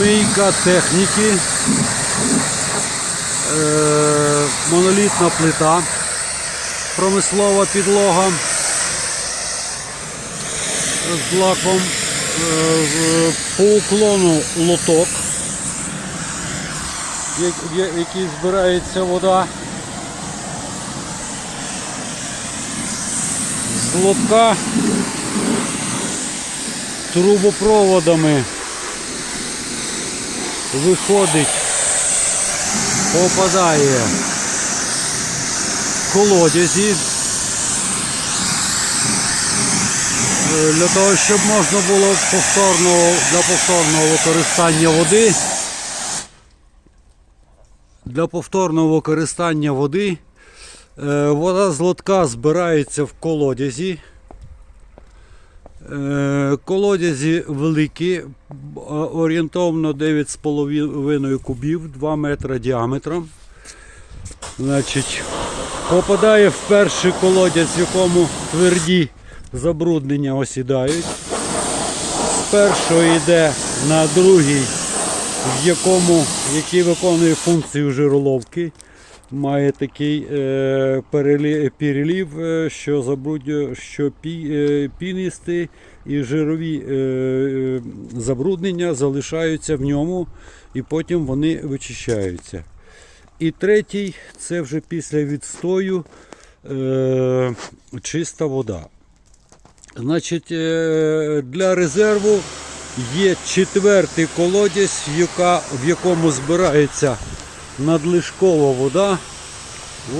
Мийка техніки. Е, монолітна плита. Промислова підлога. З лаком. Е, по уклону лоток, який збирається вода. З лотка трубопроводами виходить, попадає в колодязі. Е, Для того, щоб можна було повторного, для повторного використання води. Для повторного використання води е, вода з лотка збирається в колодязі. Е, Колодязі великі, орієнтовно 9,5 кубів, 2 метри діаметром. Значить, попадає в перший колодязь, в якому тверді забруднення осідають. З першого йде на другий, в якому, який виконує функцію жироловки. Має такий е, перелі- перелів, е, що забруднює, що пі, е, піністи і жирові е, е, забруднення залишаються в ньому і потім вони вичищаються. І третій це вже після відстою е, чиста вода. Значить, е, для резерву є четвертий колодязь, в якому збирається надлишкова вода.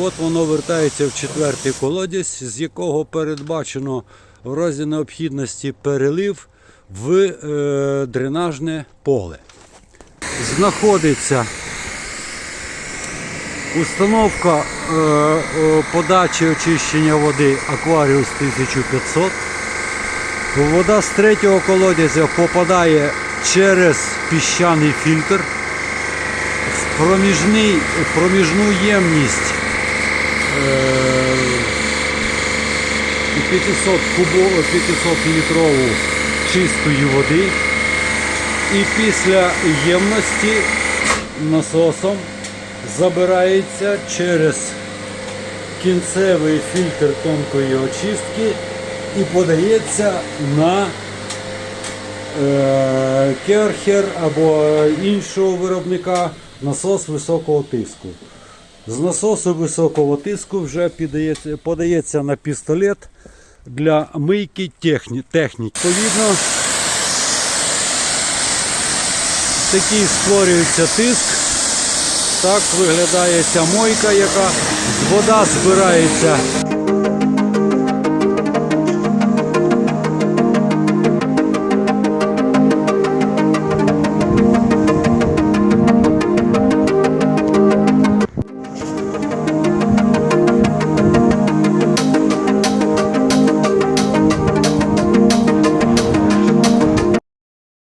От воно вертається в четвертий колодязь, з якого передбачено в разі необхідності перелив в е, дренажне поле. Знаходиться установка е, подачі очищення води Акваріус 1500. Вода з третього колодязя попадає через піщаний фільтр проміжний, проміжну ємність е, 500 кубо, 500 літрову чистої води. І після ємності насосом забирається через кінцевий фільтр тонкої очистки і подається на е, керхер або іншого виробника насос високого тиску. З насосу високого тиску вже піддається- подається на пістолет для мийки техні, техніки. Відповідно, такий створюється тиск. Так виглядає ця мойка, яка вода збирається